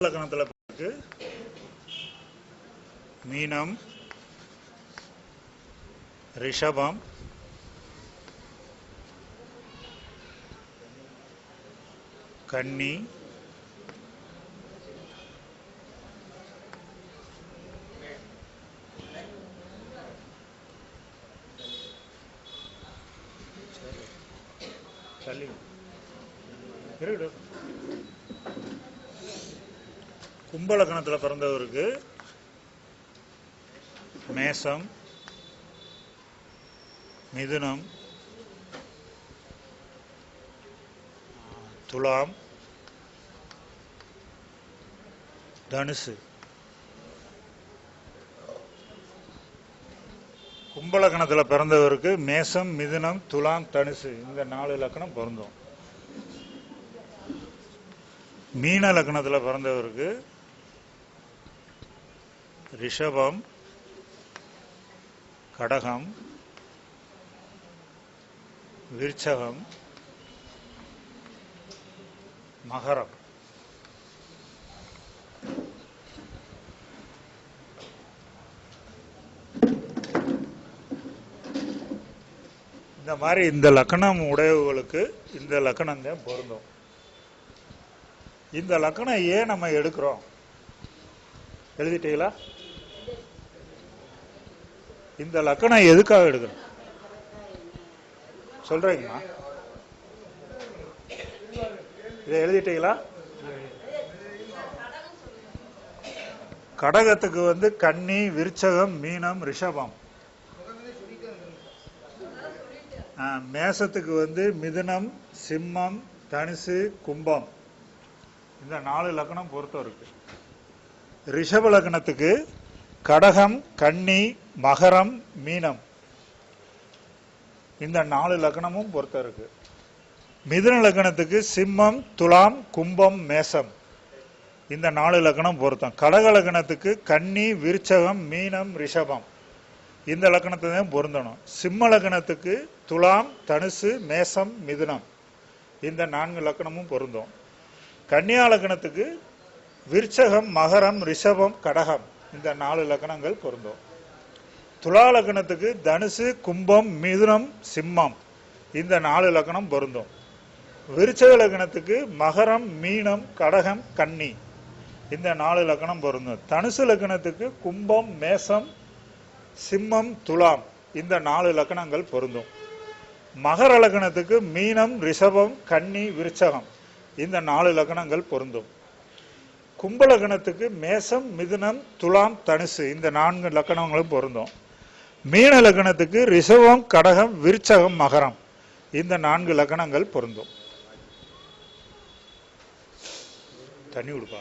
லக்கணத்தில் இருக்கு மீனம் ரிஷபம் கன்னி தள்ளி இருக்கட்டும் கும்பலக்கணத்தில் பிறந்தவருக்கு மேசம் மிதுனம் துலாம் தனுசு. கும்பலக்கணத்தில் பிறந்தவருக்கு மேசம் மிதுனம் துலாம் தனுசு இந்த நாலு லக்கணம் பொருந்தும். மீன லக்னத்தில் பிறந்தவருக்கு ரிஷபம் கடகம் விருச்சகம் மகரம். இந்த மாதிரி இந்த லக்கணம் உடையவர்களுக்கு இந்த லக்கணம் தான் பொருந்தும். இந்த லக்கணம் ஏன் நம்ம எடுக்கிறோம்? எழுதிட்டீங்களா? இந்த லக்கணம் எதுக்காக எடுக்கணும்? சொல்றீங்கம்மா. இதை எழுதிட்டீங்களா? கடகத்துக்கு வந்து கன்னி விருச்சகம் மீனம் ரிஷபம். மேசத்துக்கு வந்து மிதுனம் சிம்மம் தனுசு கும்பம். இந்த நாலு லக்கணம் பொருத்தம் இருக்கு. ரிஷப லக்னத்துக்கு கடகம் கன்னி மகரம் மீனம். இந்த நாலு லக்னமும் பொறுத்த இருக்கு. மிதுன லக்னத்துக்கு சிம்மம் துலாம் கும்பம் மேசம். இந்த நாலு லக்னம் பொருத்தம். கடக லக்னத்துக்கு கன்னி விருச்சகம் மீனம் ரிஷபம். இந்த லக்னத்தை தான் பொருந்தணும். சிம்ம லக்னத்துக்கு துலாம் தனுசு மேசம் மிதுனம். இந்த நான்கு லக்கணமும் பொருந்தும். கன்னியா லக்னத்துக்கு விருச்சகம் மகரம் ரிஷபம் கடகம். இந்த நாலு லக்கணங்கள் பொருந்தும். துலா லக்னத்துக்கு தனுசு கும்பம் மிதுனம் சிம்மம் இந்த நாலு லக்கணம் பொருந்தும். விருச்சக லக்னத்துக்கு மகரம் மீனம் கடகம் கன்னி இந்த நாலு லக்கணம் பொருந்தும். தனுசு லக்னத்துக்கு கும்பம் மேசம் சிம்மம் துலாம் இந்த நாலு லக்கணங்கள் பொருந்தும். மகர லக்னத்துக்கு மீனம் ரிஷபம் கன்னி விருச்சகம் இந்த நாலு லக்கணங்கள் பொருந்தும். கும்பலகணத்துக்கு மேசம் மிதுனம் துலாம் தனுசு இந்த நான்கு லக்கணங்களும் பொருந்தும். மீன லக்னத்துக்கு ரிஷபம் கடகம் விருச்சகம் மகரம் இந்த நான்கு லக்கணங்கள் பொருந்தும். தண்ணி விடுப்பா